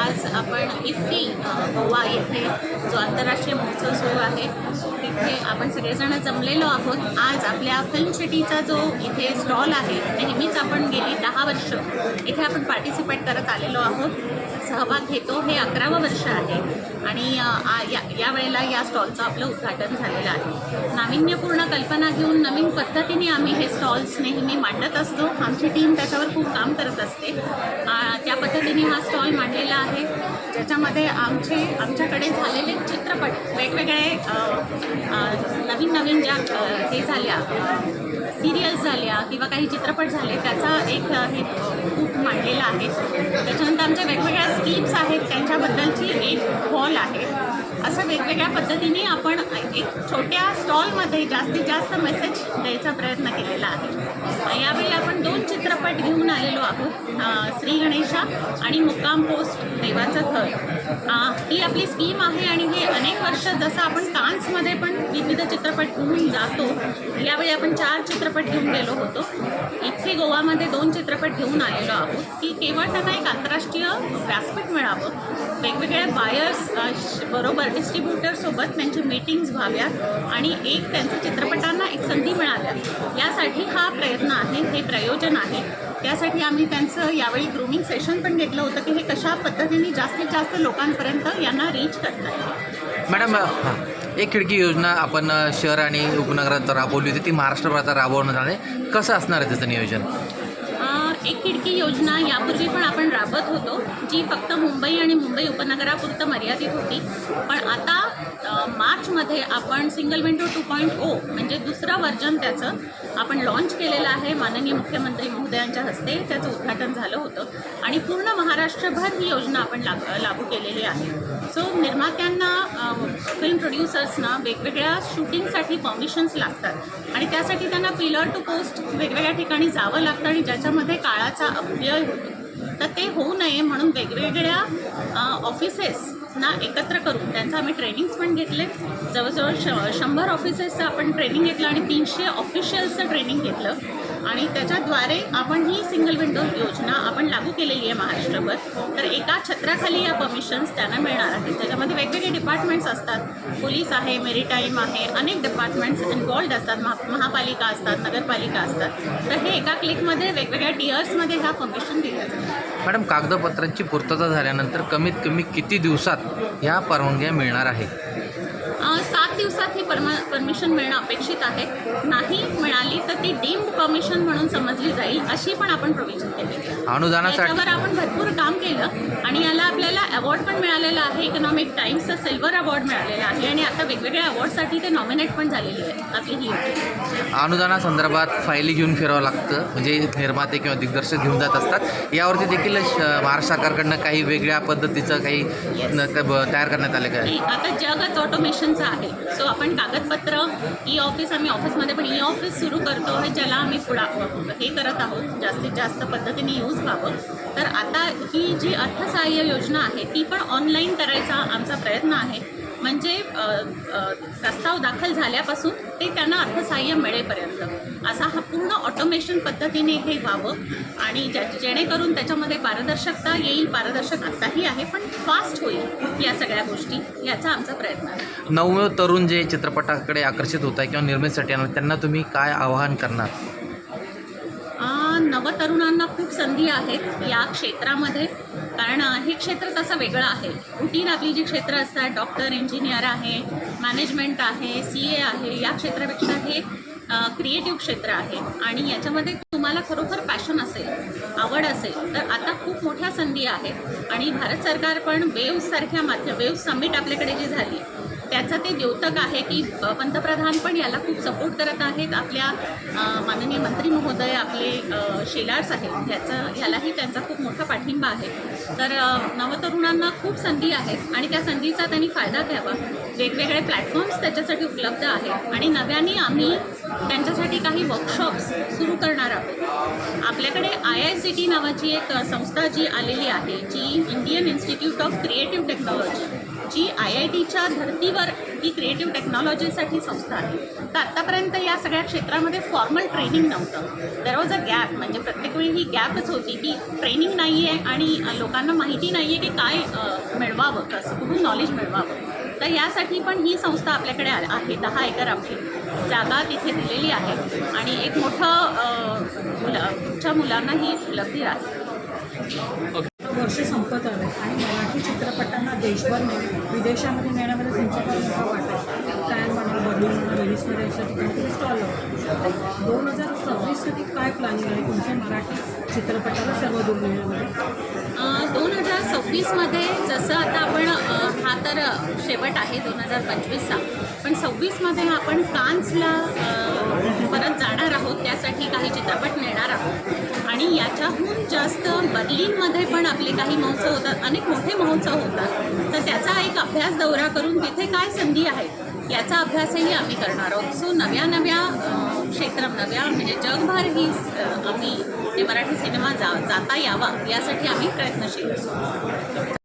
आज आपण इफ्फी गोवा येथे जो आंतरराष्ट्रीय महोत्सव सुरू आहे तिथे आपण सगळेजण जमलेलो आहोत. आज आपल्या फिल्म सिटीचा जो इथे स्टॉल आहे नेहमीच आपण गेली दहा वर्ष. इथे आपण पार्टिसिपेट करत आलेलो आहोत. सहभाग घेतो हे अकरावं वर्ष आहे. आणि या यावेळेला या स्टॉलचं आपलं उद्घाटन झालेलं आहे. नाविन्यपूर्ण कल्पना घेऊन नवीन पद्धतीने आम्ही हे स्टॉल्स नेहमी मांडत असतो. आमची टीम त्याच्यावर खूप काम करत असते. त्या पद्धतीने हा स्टॉल मांडलेला आहे. ज्याच्यामध्ये आमचे आमच्याकडे झालेले चित्रपट वेगवेगळे नवीन नवीन ज्या हे झाल्या सिरियल्स झाल्या किंवा काही चित्रपट झाले त्याचा एक हे खूप मांडलेला आहे. त्याच्यानंतर आमच्या वेगवेगळ्या स्कीम्स आहेत त्यांच्याबद्दलची एक हॉल आहे. असं वेगवेगळ्या पद्धतीने आपण एक छोट्या स्टॉलमध्ये जास्तीत जास्त मेसेज द्यायचा प्रयत्न केलेला आहे. यावेळी चित्रपट घेऊन आलेलो आहोत श्री गणेशा आणि मुक्काम पोस्ट देवाचं थर ही आपली स्कीम आहे आणि हे अनेक वर्ष जसं आपण कान्समध्ये पण विविध चित्रपट घेऊन जातो यावेळी आपण चार चित्रपट घेऊन गेलो होतो. इथे गोवामध्ये दोन चित्रपट घेऊन आलेलो आहोत की केवळ त्यांना एक आंतरराष्ट्रीय व्यासपीठ मिळावं. वेगवेगळ्या बायर्स बरोबर डिस्ट्रीब्युटरसोबत त्यांची मीटिंग्स व्हाव्यात आणि एक त्यांच्या चित्रपटांना एक संधी मिळाल्या यासाठी हा प्रयत्न आहे हे प्रयोजन आहे. त्यासाठी आम्ही त्यांचं यावेळी ग्रूमिंग सेशन पण घेतलं होतं की हे कशा पद्धतीने जास्तीत जास्त लोकांपर्यंत यांना रीच करता येईल मॅडम हां एक खिडकी योजना आपण शहर आणि उपनगरात राबवली होती. ती महाराष्ट्रभरात राबवण्यात आली. कसं असणार आहे त्याचं नियोजन? एक खिडकी योजना यापूर्वी पण आपण राबत होतो जी फक्त मुंबई आणि मुंबई उपनगरापुरतं मर्यादित होती. पण आता मार्चमध्ये आपण single window two point O म्हणजे दुसरं वर्जन त्याचं आपण लॉन्च केलेलं आहे. माननीय मुख्यमंत्री महोदयांच्या हस्ते त्याचं उद्घाटन झालं होतं. आणि पूर्ण महाराष्ट्रभर ही योजना आपण लाग लागू केलेली आहे. सो निर्मात्यांना फिल्म प्रोड्युसर्सना वेगवेगळ्या शूटिंगसाठी परमिशन्स लागतात. आणि त्यासाठी त्यांना पिलर टू पोस्ट वेगवेगळ्या ठिकाणी जावं लागतं आणि ज्याच्यामध्ये काळाचा अपव्यय होतो. तर ते होऊ नये म्हणून वेगवेगळ्या ऑफिसेसना एकत्र करून त्यांचं आम्ही ट्रेनिंग्स पण घेतले. जवळजवळ श शंभर ऑफिसेसचं आपण ट्रेनिंग घेतलं आणि तीनशे ऑफिशियल्सचं ट्रेनिंग घेतलं. आणि त्याच्याद्वारे आपण ही सिंगल विंडो योजना आपण लागू केलेली आहे महाराष्ट्रभर. तर एका छत्राखाली या परमिशन्स त्यांना मिळणार आहेत. त्याच्यामध्ये वेगवेगळे डिपार्टमेंट्स असतात. पोलीस आहे मेरिटाईम आहे अनेक डिपार्टमेंट्स इन्वॉल्ड असतात. महा महापालिका असतात नगरपालिका असतात. तर हे एका क्लिकमध्ये वेगवेगळ्या टियर्समध्ये ह्या परमिशन दिल्या जातात मॅडम कागदपत्रांची पूर्तता झाल्यानंतर कमीत कमी किती दिवसात ह्या परवानग्या मिळणार आहे सात दिवसात ही परमा परमिशन मिळणं अपेक्षित आहे. नाही मिळाली तर ती डीम्ड परमिशन म्हणून समजली जाईल अशी पण आपण प्रोव्हिजन केली. त्याच्यावर आपण भरपूर काम केलं अवॉर्ड पण मिळालेला आहे इकॉनॉमिक टाइम्सचा सिल्वर अवॉर्ड मिळालेला आहे आणि आता वेगवेगळ्या अवॉर्डसाठी ते नॉमिनेट पण झालेली आहे आपली ही. अनुदानासंदर्भात फायली घेऊन फिरावं लागतं म्हणजे निर्माते किंवा दिग्दर्शक घेऊन जात असतात. यावरती देखील महाराष्ट्र सरकारकडनं काही वेगळ्या पद्धतीचं काही तयार करण्यात आलं काय आता जगच ऑटोमेशनचं आहे. सो आपण कागदपत्र ई ऑफिस आम्ही ऑफिसमध्ये पण ई ऑफिस सुरू करतो आहे ज्याला आम्ही पुढा हे करत आहोत. जास्तीत जास्त पद्धतीने यूज व्हावं. तर आता ही जी अर्थसहाय्य योजना आहे ती पण ऑनलाईन करायचा आमचा प्रयत्न आहे. म्हणजे प्रस्ताव दाखल झाल्यापासून ते त्यांना अर्थसहाय्य मिळेपर्यंत. असा हा पूर्ण ऑटोमेशन पद्धतीने हे व्हावं आणि ज्या जेणेकरून त्याच्यामध्ये पारदर्शकता येईल पारदर्शक आत्ताही आहे पण फास्ट होईल या सगळ्या गोष्टी याचा आमचा प्रयत्न आहे. नवमे तरुण जे चित्रपटाकडे आकर्षित होत आहे किंवा निर्मितीसाठी त्यांना तुम्ही काय आवाहन करणार? नवतरुणांना खूप संधी आहेत या क्षेत्रामध्ये. कारण हे क्षेत्र तसं वेगळं आहे. रुटीन आपली जी क्षेत्र असतात डॉक्टर इंजिनियर आहे मॅनेजमेंट आहे सी ए आहे या क्षेत्रापेक्षा हे क्रिएटिव्ह क्षेत्र आहे. आणि याच्यामध्ये तुम्हाला खरोखर पॅशन असेल आवड असेल तर आता खूप मोठ्या संधी आहेत. आणि भारत सरकार पण वेव्हसारख्या माध्यम वेव्ह समिट आपल्याकडे जी झाली याचं ते द्योतक आहे की पंतप्रधान पण याला खूप सपोर्ट करत आहेत. आपल्या माननीय मंत्री महोदय आपले शेलार्स शेलार साहेब याचं यालाही त्यांचा खूप मोठा पाठिंबा आहे. तर नवतरुणांना खूप संधी आहेत आणि त्या संधीचा त्यांनी फायदा घ्यावा. वेगवेगळे प्लॅटफॉर्म्स त्याच्यासाठी उपलब्ध आहेत आणि नव्याने आम्ही त्यांच्यासाठी काही वर्कशॉप्स सुरू करणार आहोत. आपल्याकडे आय आय सी टी नावाची एक संस्था जी आलेली आहे जी Indian institute of creative technology G I I टीच्या धर्तीवर ही क्रिएटिव्ह टेक्नॉलॉजीसाठी संस्था आहे. तर आत्तापर्यंत या सगळ्या क्षेत्रामध्ये फॉर्मल ट्रेनिंग नव्हतं. देर वॉज अ गॅप म्हणजे प्रत्येक वेळी ही गॅपच होती की ट्रेनिंग नाही आहे आणि लोकांना माहिती नाही आहे की काय मिळवावं कसं कुठून नॉलेज मिळवावं. तर यासाठी पण ही संस्था आपल्याकडे आ- आहे दहा एकर आमची. जागा तिथे दिलेली आहे आणि एक मोठं मुलं मुलांना ही उपलब्धी आहे वर्ष संपत आलं आणि देशभर विदेशामध्ये नेण्यामध्ये तुमचा मोठा वाटा काय म्हणा बर्लिन म्हणा अशा ठिकाणी तुम्ही स्टॉल दोन हजार सव्वीससाठी काय प्लॅनिंग आहे? तुमच्या मराठी चित्रपटाला सर्व दूर नेण्यामध्ये दोन हजार सव्वीसमध्ये जसं आता आपण हा तर शेवट आहे दोन हजार पंचवीसचा. पण सव्वीसमध्ये आपण कान्सला परत जाणार आहोत. त्यासाठी काही चित्रपट नेणार आहोत. आणि याच्याहून जास्त बर्लिनमध्ये पण आपले काही महोत्सव होतात अनेक मोठे महोत्सव होतात. तर त्याचा एक अभ्यास दौरा करून तिथे काय संधी आहेत याचा अभ्यासही आम्ही करणार आहोत. सो नव्या नव्या क्षेत्र नव्या म्हणजे जगभर ही आम्ही मराठी सिनेमा जा जाता यावा यासाठी आम्ही प्रयत्नशील असू.